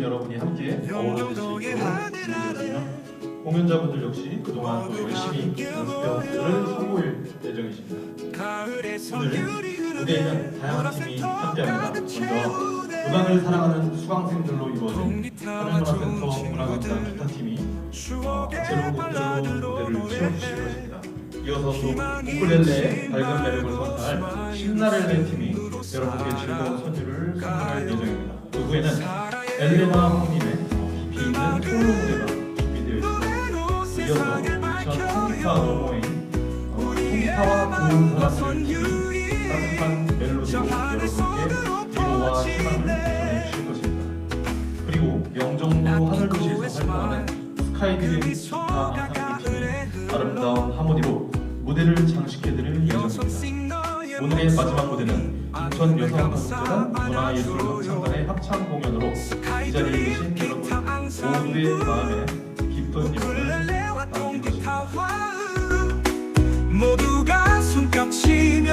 계신 여러분이 함께 어우러질 수 있도록 공연자분들 역시 그동안 또 열심히 연습해온 분들을 선보일 예정이십니다. 오늘 무대에는 다양한 팀이 함께합니다. 먼저 음악을 사랑하는 수강생들로 이루어진 한국문화센터 문화극단 기타팀이 어, 제로 곡들로 무대를 채워주실 것입니다. 이어서 또 우쿨렐레의 밝은 매력을 선사할 신나렐레 팀이 여러분께 즐거운 선율을 선물할 예정입니다. 그 후에는 엘레나 황님의 깊이 있는 솔로 무대가 준비되어 있습니다. 이어서 2000 통기타 노모인 어, 통기타와 좋은 사람들을 지닌 따뜻한 멜로디로 여러분께 위로와 희망을 전해주실 것입니다. 그리고 명정도 하늘도시에서 활동하는 스카이드림 기타 팀이 아름다운 하모니로 무대를 예정입니다. 오늘의 마지막 무대는 인천 여성가족재단 문화예술합창단의 합창 공연으로 이 자리에 계신 여러분 모두의 마음에 깊은 영혼을 남길 것입니다. 모두가 손뼉치며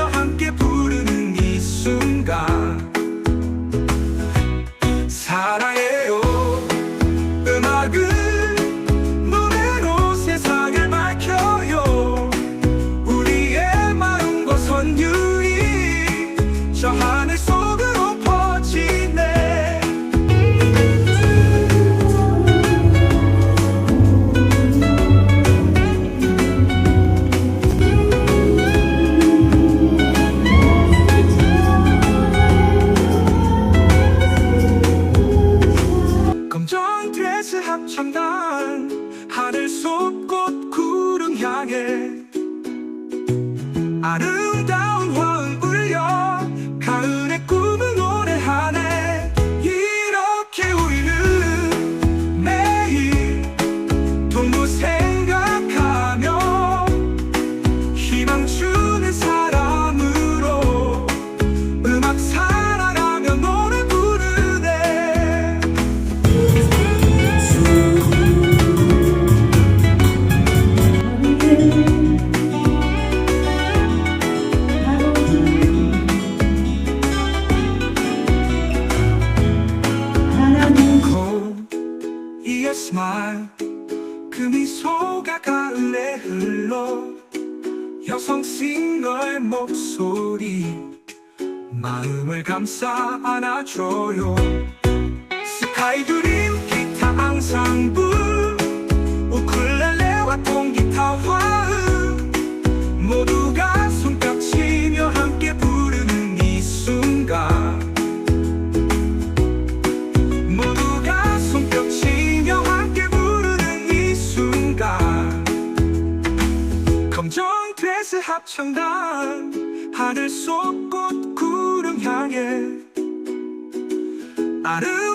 합창단 하늘 솟꽃 구름 향해 아름다 스마일 그 미소가 가을에 흘러. 여성 싱어의 목소리. 마음을 감싸 안아줘요. 스카이 드림 기타 앙상블. 우쿨렐레와 통기 드레스 합창단 하늘 솟꽃 구름 향해 아름